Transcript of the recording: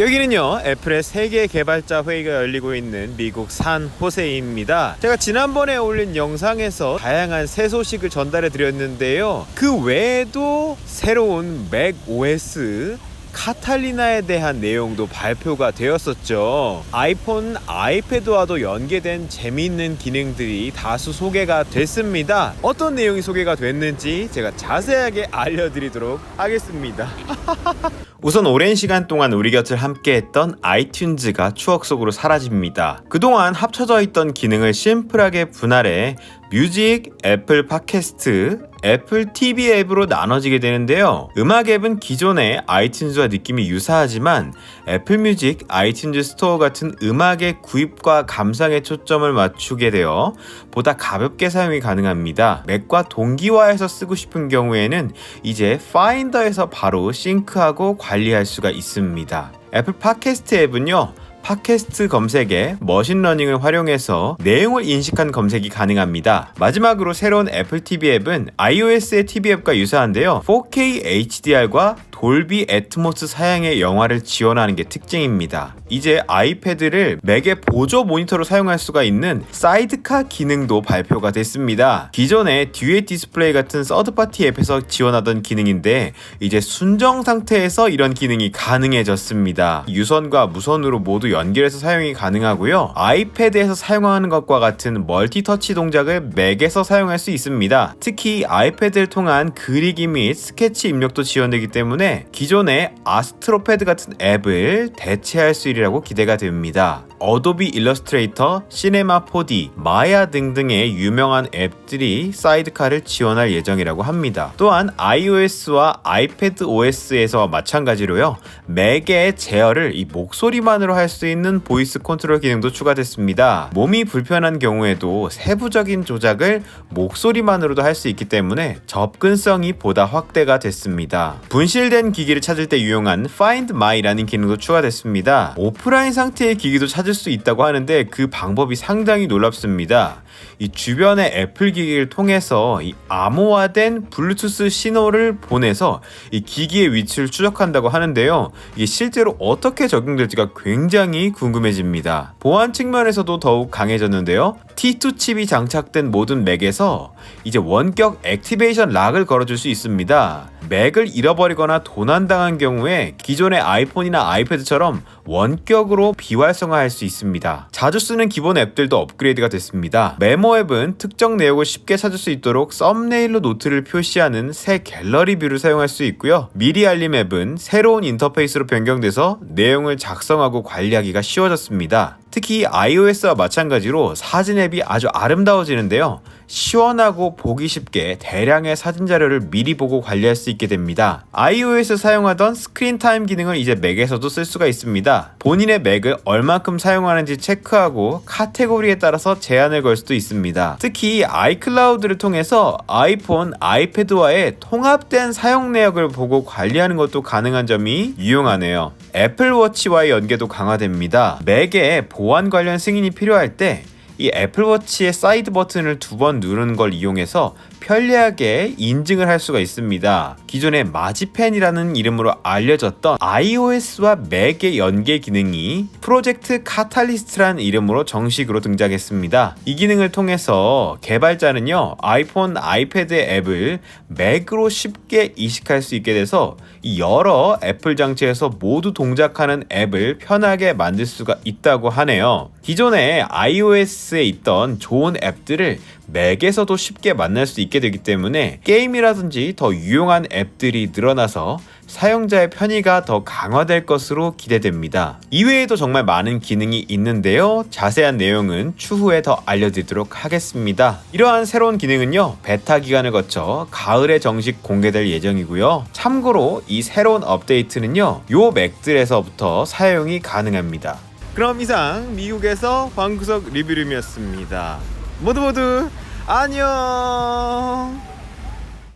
여기는요 애플의 세계 개발자 회의가 열리고 있는 미국 산 호세입니다. 제가 지난번에 올린 영상에서 다양한 새 소식을 전달해 드렸는데요. 그 외에도 새로운 맥 OS 카탈리나에 대한 내용도 발표가 되었었죠. 아이폰, 아이패드와도 연계된 재미있는 기능들이 다수 소개가 됐습니다. 어떤 내용이 소개가 됐는지 제가 자세하게 알려드리도록 하겠습니다. 우선 오랜 시간 동안 우리 곁을 함께했던 아이튠즈가 추억 속으로 사라집니다. 그동안 합쳐져 있던 기능을 심플하게 분할해 뮤직, 애플 팟캐스트, 애플 TV 앱으로 나눠지게 되는데요. 음악 앱은 기존의 아이튠즈와 느낌이 유사하지만 애플 뮤직, 아이튠즈 스토어 같은 음악의 구입과 감상에 초점을 맞추게 되어 보다 가볍게 사용이 가능합니다. 맥과 동기화해서 쓰고 싶은 경우에는 이제 파인더에서 바로 싱크하고 관리할 수가 있습니다. 애플 팟캐스트 앱은요. 팟캐스트 검색에 머신러닝을 활용해서 내용을 인식한 검색이 가능합니다. 마지막으로 새로운 애플 TV 앱은 iOS의 TV 앱과 유사한데요. 4K HDR과 돌비 애트모스 사양의 영화를 지원하는 게 특징입니다. 이제 아이패드를 맥의 보조 모니터로 사용할 수가 있는 사이드카 기능도 발표가 됐습니다. 기존에 듀엣 디스플레이 같은 서드파티 앱에서 지원하던 기능인데 이제 순정 상태에서 이런 기능이 가능해졌습니다. 유선과 무선으로 모두 연결해서 사용이 가능하고요. 아이패드에서 사용하는 것과 같은 멀티터치 동작을 맥에서 사용할 수 있습니다. 특히 아이패드를 통한 그리기 및 스케치 입력도 지원되기 때문에 기존의 아스트로패드 같은 앱을 대체할 수 있 리라고 기대가 됩니다. 어도비 일러스트레이터, 시네마 4D, 마야 등등의 유명한 앱들이 사이드카를 지원할 예정이라고 합니다. 또한 iOS와 아이패드 OS에서 마찬가지로요. 맥의 제어를 이 목소리만으로 할 수 있는 보이스 컨트롤 기능도 추가됐습니다. 몸이 불편한 경우에도 세부적인 조작을 목소리만으로도 할 수 있기 때문에 접근성이 보다 확대가 됐습니다. 분실된 기기를 찾을 때 유용한 Find My라는 기능도 추가됐습니다. 오프라인 상태의 기기도 찾을 수 있다고 하는데 그 방법이 상당히 놀랍습니다. 이 주변의 애플 기기를 통해서 이 암호화된 블루투스 신호를 보내서 이 기기의 위치를 추적한다고 하는데요. 이게 실제로 어떻게 적용될지가 굉장히 궁금해집니다. 보안 측면에서도 더욱 강해졌는데요. T2 칩이 장착된 모든 맥에서 이제 원격 액티베이션 락을 걸어줄 수 있습니다. 맥을 잃어버리거나 도난당한 경우에 기존의 아이폰이나 아이패드처럼 원격으로 비활성화할 수 있습니다. 자주 쓰는 기본 앱들도 업그레이드가 됐습니다. 메모 앱은 특정 내용을 쉽게 찾을 수 있도록 썸네일로 노트를 표시하는 새 갤러리 뷰를 사용할 수 있고요. 미리 알림 앱은 새로운 인터페이스로 변경돼서 내용을 작성하고 관리하기가 쉬워졌습니다. 특히 iOS와 마찬가지로 사진 앱이 아주 아름다워지는데요. 시원하고 보기 쉽게 대량의 사진 자료를 미리 보고 관리할 수 있게 됩니다. iOS 사용하던 스크린 타임 기능을 이제 맥에서도 쓸 수가 있습니다. 본인의 맥을 얼만큼 사용하는지 체크하고 카테고리에 따라서 제한을 걸 수도 있습니다. 특히 아이클라우드를 통해서 아이폰, 아이패드와의 통합된 사용 내역을 보고 관리하는 것도 가능한 점이 유용하네요. 애플워치와의 연계도 강화됩니다. 맥에 보안 관련 승인이 필요할 때 이 애플워치의 사이드 버튼을 두 번 누르는 걸 이용해서 편리하게 인증을 할 수가 있습니다. 기존의 마지펜이라는 이름으로 알려졌던 iOS와 맥의 연계 기능이 프로젝트 카탈리스트라는 이름으로 정식으로 등장했습니다. 이 기능을 통해서 개발자는요, 아이폰, 아이패드 앱을 맥으로 쉽게 이식할 수 있게 돼서 이 여러 애플 장치에서 모두 동작하는 앱을 편하게 만들 수가 있다고 하네요. 기존에 iOS에 있던 좋은 앱들을 맥에서도 쉽게 만날 수 있게 되기 때문에 게임이라든지 더 유용한 앱들이 늘어나서 사용자의 편의가 더 강화될 것으로 기대됩니다. 이외에도 정말 많은 기능이 있는데요. 자세한 내용은 추후에 더 알려드리도록 하겠습니다. 이러한 새로운 기능은요, 베타 기간을 거쳐 가을에 정식 공개될 예정이고요. 참고로 이 새로운 업데이트는요, 요 맥들에서부터 사용이 가능합니다. 그럼 이상 미국에서 방구석 리뷰룸이었습니다. 모두 모두 안녕.